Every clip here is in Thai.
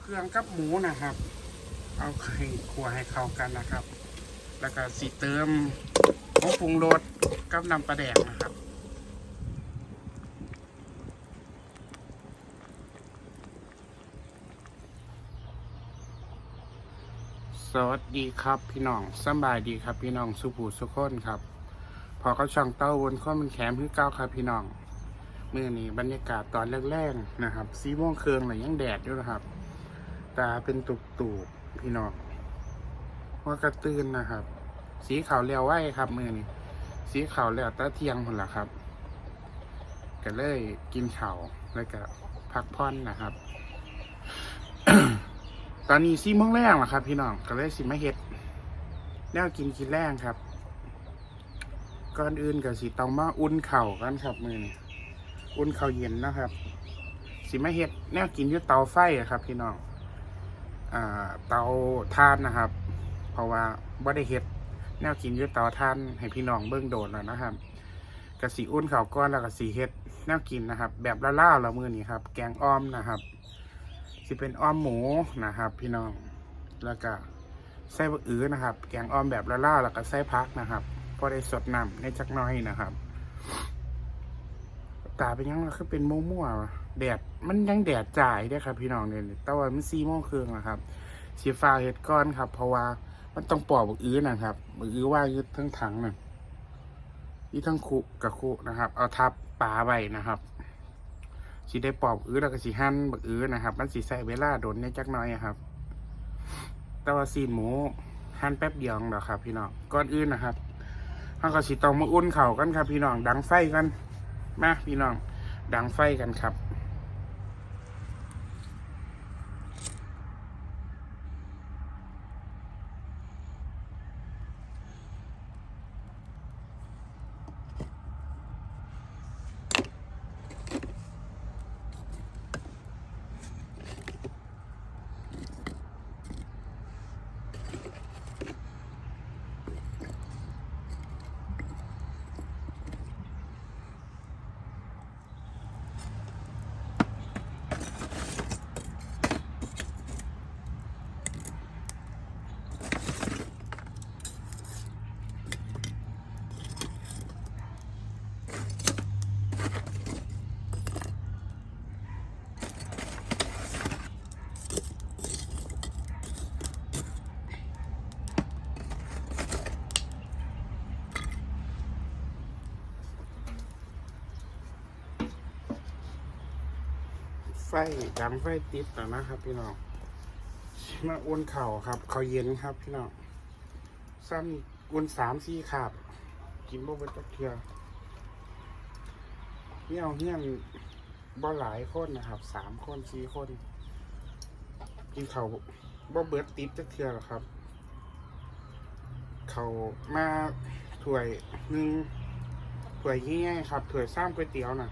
เครื่องกับหมูนะครับ เอาให้คั่วให้เข้ากันนะครับ แล้วก็สีเติมผงปรุงรสกับน้ำปลาแดกนะครับสวัสดีครับพี่น้องสบายดีครับพี่น้องสุภูสุขคนครับ พอเขาช่องเต้าวนข้อมันแขมคือเก้าครับพี่น้องเมื่อนี้บรรยากาศตอนแรกๆนะครับสีม่วงเคืองหรือยังแดดอยู่นะครับ ตาเป็นตุกตูบๆพี่น้องว่ากระตื้นนะครับ สีขาวเรียวไหวครับมือนี้สีขาวแล้วตาเทียงคนละครับก็เลยกินข่าวแล้วก็พักผ่อนนะครับ ตอนนี้สี่โมงแรงแล้วครับ พี่น้องก็เลยสิมาเฮ็ดแนวกินกินแรงครับ ก่อนอื่นก็สิต้องมาอุ่นเข่ากันครับมือนี้อุ่นเข่าเย็นนะครับ สิมาเฮ็ดแนวกินอยู่เตาไฟครับ พี่น้อง เตาถ่านนะครับ เพราะว่าบ่ได้เฮ็ดแนวกินยู่เตาถ่านให้พี่น้องเบิ่งโดนแล้วนะครับก็สิอุ่นข้าวก้อนแล้วก็สิเฮ็ดแนวกินนะครับ แบบล่าๆแล้วมือนี้ครับ แกงอ้อมนะครับสิเป็นอ้อมหมูนะครับ พี่น้องแล้วก็ไส้บะอือนะครับ แกงอ้อมแบบละล่าแล้วก็ไส้พักนะครับพอได้สดน้ำในจักน้อยนะครับ ตาเป็นยังไงคือเป็นมั่วๆแดดมันยังแดดจ่ายด้วยครับ พี่น้องเนี่ยแต่ว่ามันซีโมงครึ่งนะครับสีฟ้าเห็ดก้อนครับ เพราะว่ามันต้องปอกบะอื้อนะครับบอื้อว่ายึดทั้งถังน่ะนี่ทั้งคุกับคุนะครับ เอาทับปลาไว้นะครับสีได้ปอบอื้อแล้วก็สีหั่นบักอื้อนะครับ มันสีใส่เวลาโดนเนี่ยจักน้อยครับ แต่ว่าซีนหมูหั่นแป๊บเดียวเนาะครับ พี่น้องก่อนอื่นนะครับเราก็สีตองมาอุ่นเข่ากันครับ พี่น้องดังไฟกัน มาพี่น้องดังไฟกันครับ ดังไฟติดแล้วนะครับพี่น้องมาอุ่นเข่าครับ เขาเย็นครับพี่น้องซ้ำอุ่นสามสี่ขาบ กินบ่เบิดจักเทื่อเฮี้ยวเฮี้ยนบ่หลายคนนะครับสามคนสี่คน กินเขาบ่เบิดติดจักเทื่อหรอครับ เขามาถ้วยหนึ่งถ้วยง่ายๆครับถ้วยซ้ำก๋วยเตี๋ยวน่ะ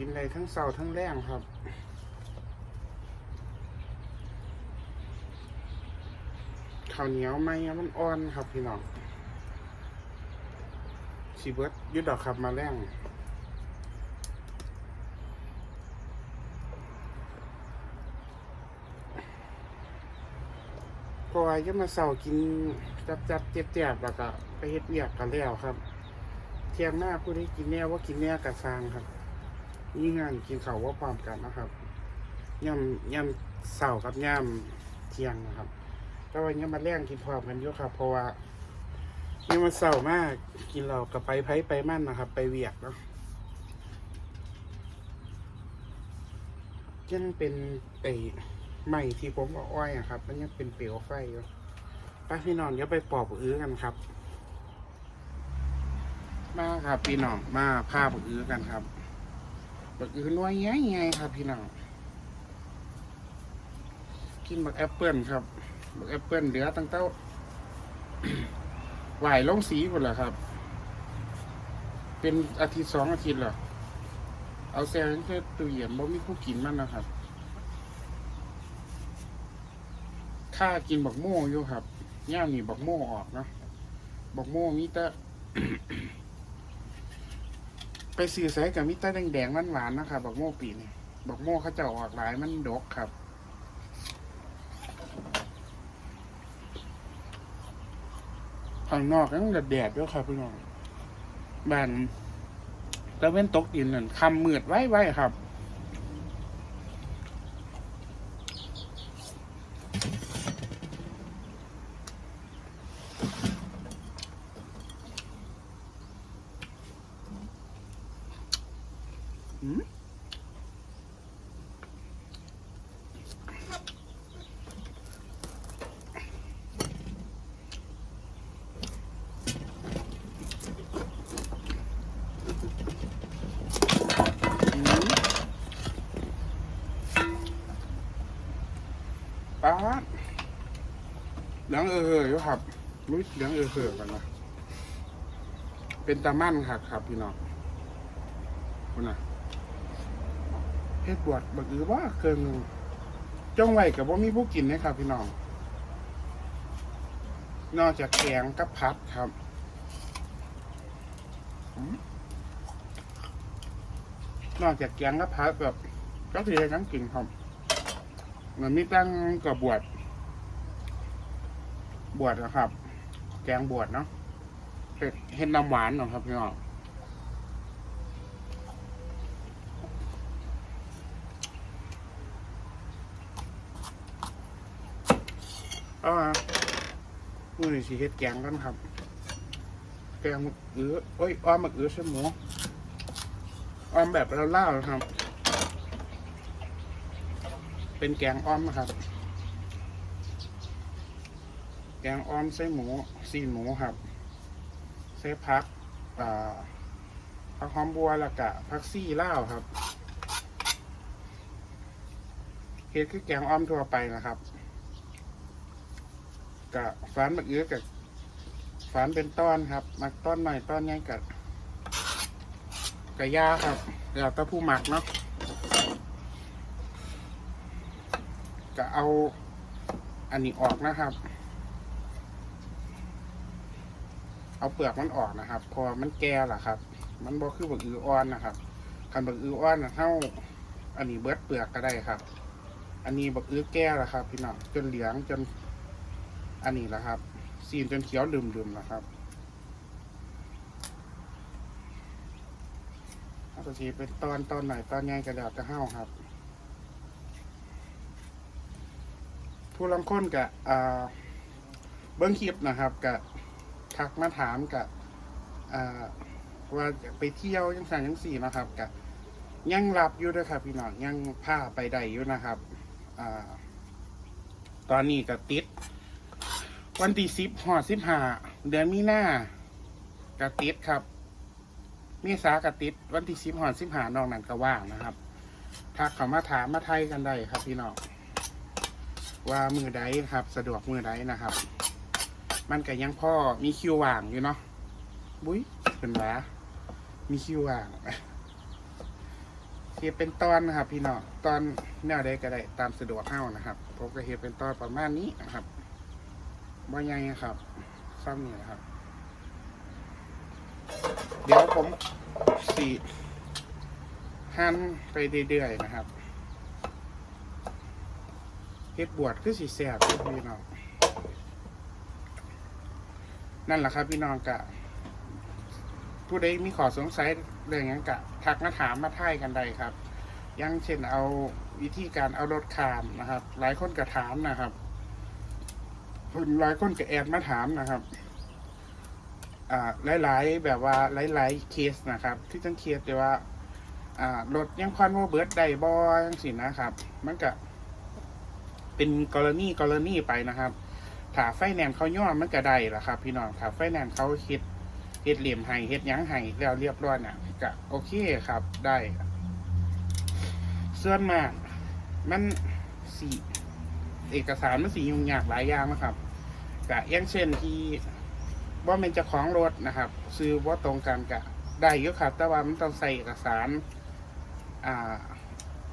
กินอะได้ทั้งเสาร์ทั้งแรงครับข้าวเหนียวไหมมันอ่อนครับพี่น้องสีเบิร์ดยุดดอกครับมาแรงเพราะว่าจะมาเสาร์กินจับจับเจ็บเจ็บแล้วก็ไปเฮ็ดเวียกกันแล้วครับ เทียงหน้าผู้ที่กินแน่ว่ากินแน่กระซางครับ นี่งานกินข้าวว่าพร้อมกันนะครับย่ำย่ำเสาร์กับย่ำเที่ยงนะครับ แต่ว่าย่ำมาแรงกินพร้อมกันอยู่ครับ เพราะว่าย่ำมาเสาร์มากกินเรากับไปไผไปมั่นนะครับ ไปเวียกเนาะยังเป็นไอ้ใหม่ที่ผมเอาอ้อยอะครับมันยังเป็นเปลวไฟอยู่ไปพี่น้องเดี๋ยวไปปอบอื้อกันครับ มาครับ พี่น้องมาพาปอบอื้อกันครับ บักอื่นว่าไงไงครับ พี่น้องกินบักแอปเปิลครับบักแอปเปิลเหลือตั้งเต้าไหวลงสีหมดแล้วครับ เป็นอาทิตย์สองอาทิตย์แล้วเอาแซงแค่ตู้เย็นบ่มีผู้กินมันนะครับค่ากินบักโม่อยู่ครับย่ามนี่บักโม่ออกเนาะบักโม่มีแต่ ไปสื่อใส่กับมิเตอร์แดงๆหวานๆนะครับบักโม่ปีนี่บอกโม่เขาจะออกหลายมันดกครับข้างนอกก็ต้องแดดด้วยครับพี่น้องบ้านแล้วเว้นตกอินนั่นคำมืดไว้ไว้ครับ เหลืองเออเออครับรู้เหลืองเออเหอกันนะเป็นตามั่นครับครับพี่น้องคุณน่ะเฮ็ดบวชบักอือว่าเกินหนึ่งจ้องไว้กับว่ามีผู้กินนะครับ พี่น้อง นอกจากแกงกับพัดครับนอกจากแกงกับพัดแบบก็คือทั้งกินครับมันมีตั้งกับบวช บวชนะครับ แกงบวชเนาะเห็ดเห็ดน้ำหวานนะครับพี่น้องเอามามือนี่สีเฮ็ดแกงกันครับ แกงมึกอือโอ้ยอ้อมมึกอือใช่หมูอ้อมแบบเล่าๆนะครับ เป็นแกงอ้อมนะครับ แกงอ้อมใส่หมูซีนหมูครับใส่พักผักหอมบัวล้วก็ผักซี่เล่าครับเฮ็ดคือแกงอ้อมทั่วไปนะครับกะฟันมักเอื้อกับฟันเป็นต้อนครับ มักต้อนหน่อยต้อนใหญ่กับกะยาครับแล้วแต่ผู้หมักเนาะกะเอาอันนี้ออกนะครับ เอาเปลือกมันออกนะครับ พอมันแก่ละครับ มันบ่คือบักอืออ่อนนะครับคันบักอืออ่อนนะเท่าอันนี้เบิดเปลือกก็ได้ครับ อันนี้บักอือแก่ละครับ พี่น้องจนเหลืองจน อันนี้แหละครับซีนจนเขียวลืมๆนะครับอาตัวทีเป็นตอนตอนไหนตอนใหญ่กระดาษจะห้าวครับผู้ลังค้นกับเบิ้งคลิปนะครับกับ ทักมาถามกับว่าจะไปเที่ยวยังสั่งยังสี่นะครับกับยังรับอยู่ด้วยครับพี่น้องยังพาไปได้อยู่นะครับอตอนนี้กับติด วันที่สิบหอสิบห้าเดือนมีหน้ากระติดครับเมษากระติด วันที่สิบหอสิบห้านอกนั้นก็ว่างนะครับทักเขามาถามมาไทยกันได้ครับพี่น้องว่ามือใดครับ สะดวกมือใดนะครับ มันก็ยังพ่อมีคิวว่างอยู่เนาะบุ้ยเป็นแหวมีคิวว่างเฮ็ดเป็นตอนนะครับ พี่น้องตอนแนวใดก็ได้ตามสะดวกเฮ้านะครับผมก็เฮ็ดเป็นตอนประมาณนี้นะครับว่าไงครับซ้ำนี่ครับ เดี๋ยวผมสีหั่นไปเรื่อยๆนะครับเฮ็ดบวชคือสีแสบพี่น้อง นั่นแหละครับ พี่น้องกะ ผู้ใดมีขอสงสัยเรื่องหยังกะทักมาถามมาท่ายกันได้ครับยังเช่นเอาวิธีการเอารถขามนะครับ หลายคนก็ถามนะครับคนหลายคนก็แอดมาถามนะครับอ่าหลาย ๆ แบบว่าหลาย ๆ เคสนะครับ ที่ต้องเคสแต่ว่าอ่ารถยังควันว่าเบิร์ดได้บอยังสินะครับ มันก็เป็นกรณีกรณีไปนะครับ ถ้าไฟแนนซ์เขาย่อมันก็ได้ละครับ พี่น้องถ้าไฟแนนซ์เขาคิดเฮ็ดเหลี่ยมให้เฮ็ดยังให้แล้วเรียบร้อยเนี่ยก็โอเคครับได้ส่วนมากมันสีเอกสารมันสียุ่งยากหลายอย่างนะครับกะอย่างเช่นที่ว่าเป็นเจ้าของรถนะครับ ซื้อว่าตรงกันกะได้อยู่ครับ แต่ว่ามันต้องใส่เอกสารอ่า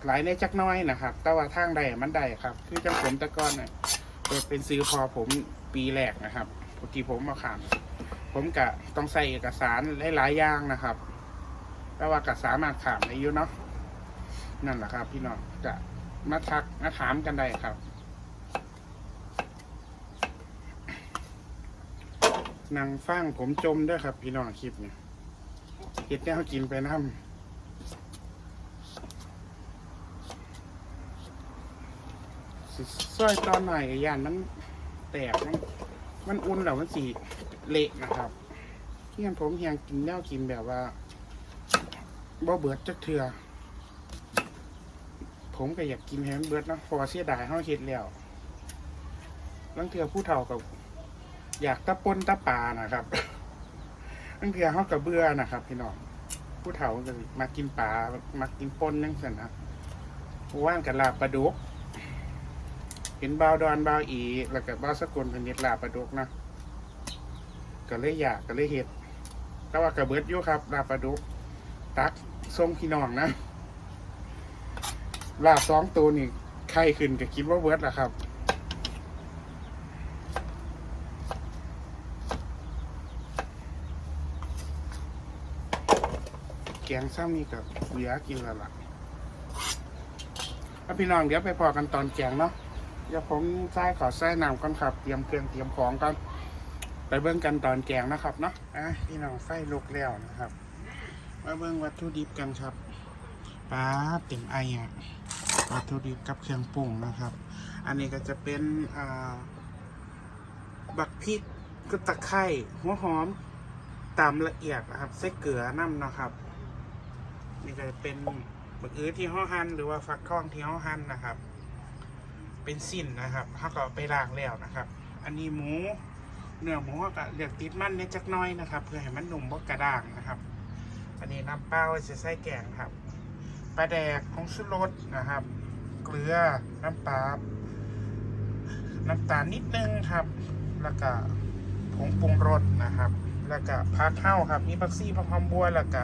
หลายในจักน้อยนะครับ แต่ว่าทางใดมันได้ครับ คือจังผมตะก้อนเนี่ย เปิดเป็นซื้อพอผมปีแรกนะครับปกติผมมาขาม ผมกะต้องใส่เอกสารหลายๆอย่างนะครับแต่ว่าก็สามารถขามได้อยู่เนาะนั่นแหละครับ พี่น้องกะมาทักมาถามกันได้ครับนางฟังผมจมด้วยครับ พี่น้องคลิปเนี่ยเห็ดแนวกินไปน้ำสิ ซอยตอนหน่อยยานมันแตกมันมันอุ่นแล้วมันสีเละนะครับเฮียนผมเฮียงกินแนวกินแบบว่าบ่เบิดจักเถื่อผมก็อยากกินให้มันเบิดเนาะเพราะว่าเสียดายเฮาเฮ็ดแล้วลังเถื่อผู้เฒ่ากับอยากตะปนตะปานะครับลังเถื่อเฮากับเบื่อนะครับ พี่น้องผู้เฒ่าก็มากินปลามากินปนจังซั่นนะว่านกับลาปลาดุก เห็นบาวดอนบาวอีแล้วก็บาวสกุลเป็นเน็ดลาบปลาดุกนะก็เลยอยากก็เลยเห็ด แต่ว่ากระเบิดอยู่ครับลาบปลาดุก ตักทรงพี่น้องนะลาบสองตัวนี่ไข่ขึ้นก็คิดว่าเบิดละครับแกงซ้ำนี่กับเหลือกินล้วล่ะพี่น้องเดี๋ยวไปพอกันตอนแกงเนาะ เดี๋ยวผมใส่ขอใส่น้ำก่อนครับ เตรียมเครื่องเตรียมของก่อนไปเบิ่งกันตอนแกงนะครับเนาะอะพี่น้องไฟลุกแล้วนะครับ มาเบิ่งวัตถุดิบกันครับปลาเต็มไออะวัตถุดิบกับเครื่องปรุงนะครับ อันนี้ก็จะเป็นอ่าบักพริกก็ตะไคร้หัวหอมตามละเอียดนะครับใส่เกลือน้ำนะครับ นี่ก็จะเป็นบักอื้อที่ห่อหั่นหรือว่าฟักทองที่ห่อหั่นนะครับ เป็นสิ้นนะครับเขาก็ไปล้างแล้วนะครับ อันนี้หมูเนื้อหมูเขาก็เลือกติดมันเนี่ยจักน้อยนะครับ เพื่อให้มันหนุ่มบ่กระด้างนะครับ อันนี้น้ำเปล่าจะใส่แกงครับปลาแดกของสุรสนะครับ เกลือน้ำปลาน้ำตาลนิดนึงครับ แล้วก็ผงปรุงรสนะครับ แล้วก็พักเข้าครับ มีผักซี่ผักหอมบัว แล้วก็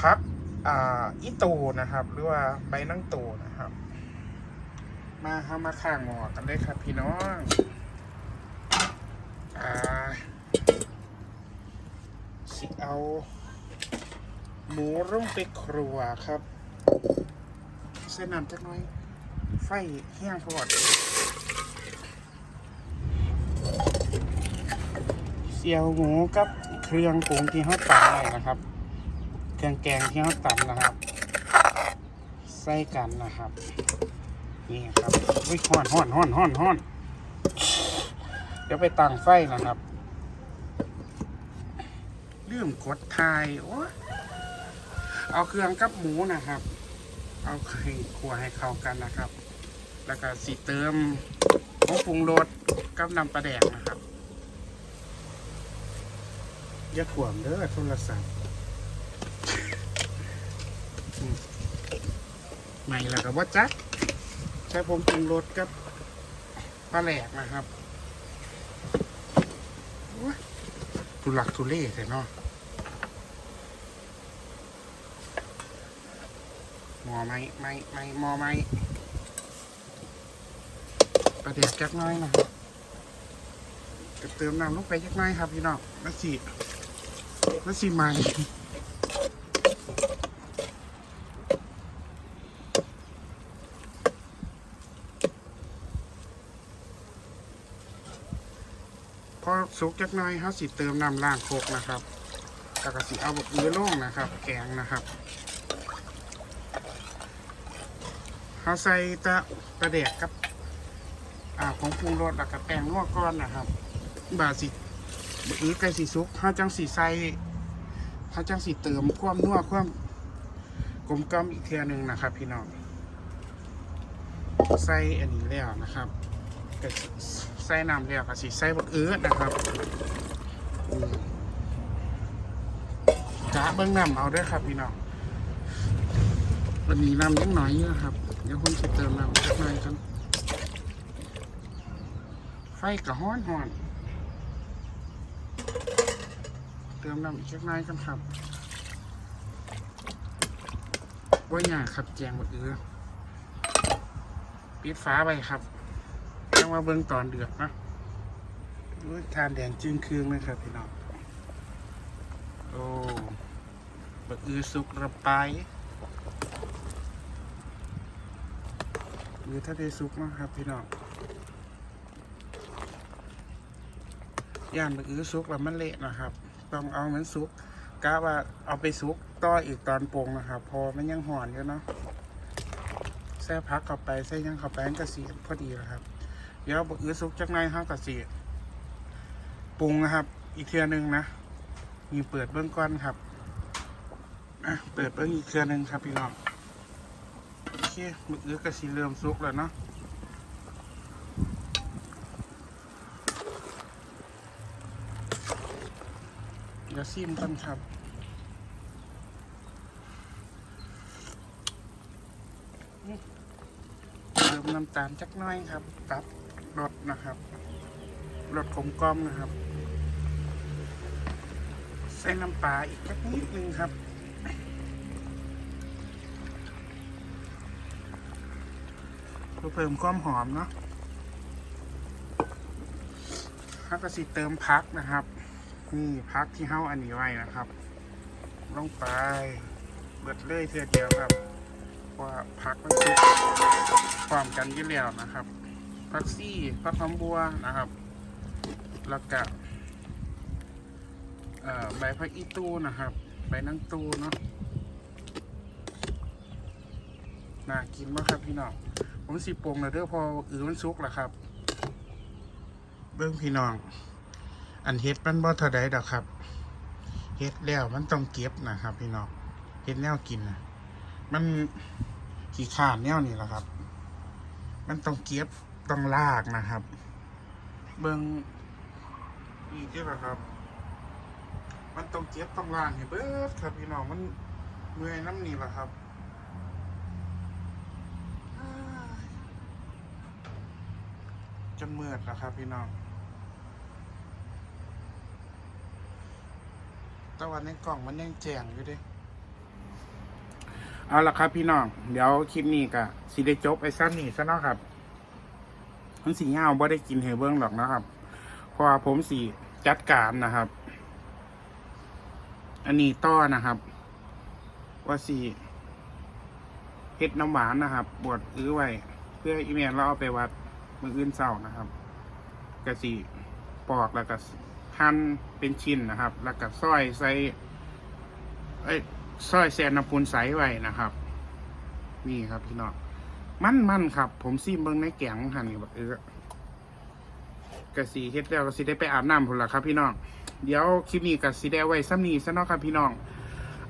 พักอ่าอีตูนะครับ หรือว่าใบนั่งตูนะครับ มาเข้ามาข้างหมอกันเลยครับพี่น้องอ่าสิเอา หมูร่งไปครัวครับใส่น้ำจักน้อย ไฟแห้งพอดเสี่ยวหมูกับเครื่องปรุงที่เขาตำไว้นะครับ เครื่องแกงที่เขาตำนะครับ ใส่กันนะครับ นี่ครับวิห้อนห้อนห้อนห้อนห้อนเดี๋ยวไปตั้งไฟนะครับลืมกดทายโอ้เอาเครื่องกับหมูนะครับ เอาไข่ขัวให้เข้ากันนะครับ แล้วก็สีเติมผงปรุงรสกับน้ำปลาแดกนะครับอย่าขวมเด้อโทรศัพท์ใหม่แล้วก็ว่าจัก ช้ผงปรุงรสกับปลาแหลกนะครับโอ้ยทุลักทุเลแต่เนาะหมอไหมไม่ไม่หมอไหมปลาแดกจักหน้อยนะครับจะเติมน้ำลงไปจักหน้อยครับพี่น้องแล้วสิแล้วสิใหม่ สุกจักหน่อยเขาสิเติมน้ำล้างโคกนะครับแล้วก็สิเอาแบบเนื้อล่งนะครับ แกงนะครับเขาใส่ตะกระเดกกับอ่าของปรุงรสแล้วก็แป้งนัวก้อนนะครับ บาสิหรือไก่สีสุกเขาจังสีใส่เขาจังสีเติมความนัวความกลมกล่อมอีกเทียหนึ่งนะครับ พี่น้องใส่อันนี้แล้วนะครับก็สิ ใส่น้ำแล้วก็สิใส่บักเอื้อนะครับอืมกะเบิ้งน้ำเอาด้วยครับพี่น้องวันนี้น้ำยังน้อยอยู่นะครับ เดี๋ยวคนจะเติมน้ำสักหน่อยกันไฟกระห้อนห้อน เติมน้ำอีกสักหน่อยกันครับว่าอย่างครับแจงบักเอื้อปิดฟ้าไปครับ งมาเบิ่งตอนเดือดนะทานแดงจึงคืองเลยครับพี่น้อง โอ้บักอือสุกระไปอือถ้าได้สุกนะครับพี่น้อง ย่านไปอื้อซุกแล้วมันเละนะครับ ต้องเอามันซุกกะว่าเอาไปซุกต่ออีกตอนปรุงนะครับ พอมันยังห่อนอยู่เนาะแซ่พักเข้าไปใส่ยังเข้าไปกระสีพอดีแล้วครับ เดี๋ยวบักอื้อซุกจากในห้ากระสีปรุงนะครับ อีกเทื่อนึงนะมีเปิดเบื้องก้อนครับอะเปิดเบื้องอีกเทื่อนึงครับพี่น้องโอเคบักอื้อกระสีเริ่มซุกแล้วเนาะเดี๋ยวซิมกันครับเติมน้ำตาลจักน้อยครับตัด รสนะครับรสกลมกล่อมนะครับ ใส่น้ำปลาอีกจักนิดนึงครับเพื่อเพิ่มความหอมเนาะแล้วก็สิเติมพักนะครับนี่พักที่เฮ้าอันนี้ไว้นะครับ ลงไปเบิดเลยเทียเดียวครับ ว่าพักมันสุกความกันยี่แล้วนะครับ พักซี่พักหอมบัวนะครับ แล้วก็ใบพักอีตูนะครับ ใบนังตูเนาะน่ากินมากครับพี่น้อง ผมสิปรุงแล้วเด้อพออือมันสุกแล้วครับ เบิ้องพี่น้อง อันเฮ็ดมันบ่เท่าใดดอกครับ เฮ็ดแล้วมันต้องเก็บนะครับ พี่น้อง เฮ็ดแนวกินนะมันขี้ขาดแนวนี่แหละครับ มันต้องเก็บ ต้องลากนะครับ เบิ่งอีกเด้อครับ มันต้องเก็บต้องลากให้เบิดครับพี่น้องมันเมื่อยน้ำนี่แหละครับจนเมื่อยแล้วครับ พี่น้องตะวันในกล่องมันยังแจ้งอยู่ดิเอาละครับพี่น้อง เดี๋ยวคลิปนี้ก็สิได้จบไอ้ซ้ำนี่ซะเนาะครับ มันสีเงาบ่ได้กินเฮเบิ้งหรอกนะครับเพราะผมสีจัดการนะครับ อันนี้ต้อนะครับ ว่าสีเฮ็ดน้ำหวานนะครับบวดอื้อไว้ เพื่ออีเมลเราเอาไปวัดมืออื่นเศร้านะครับกะสีปอกแล้วก็หั่นเป็นชิ้นนะครับ แล้วก็ซอยใส่เอ้ซอยแซนน้ำปูนใสไว้นะครับ นี่ครับพี่น้อง มันมันครับ ผมซีมเบิ้งในแกงหันนี่บักเออกะสีเฮ็ดแล้วก็สิได้ไปอาบน้ำพุ่นละครับ พี่น้อง เดี๋ยวคลิปนี้ก็สิได้ไว้ซ้ำนี้ซะเนาะครับ พี่น้อง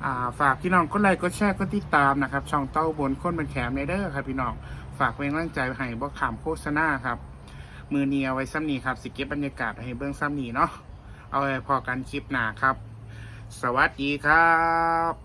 อ่า ฝากพี่น้องกดไลค์กดแชร์กดติดตามนะครับ ช่องเต้าบนคนเป็นแขมในเด้อครับ พี่น้อง ฝากเป็นกำลังใจให้บ่ขามโฆษณาครับ มือเนียไว้ซ้ำนี้ครับสิเก็บบรรยากาศให้เบื้องซ้ำนี้เนาะ เอาไว้พอกันคลิปหน้าครับ สวัสดีครับ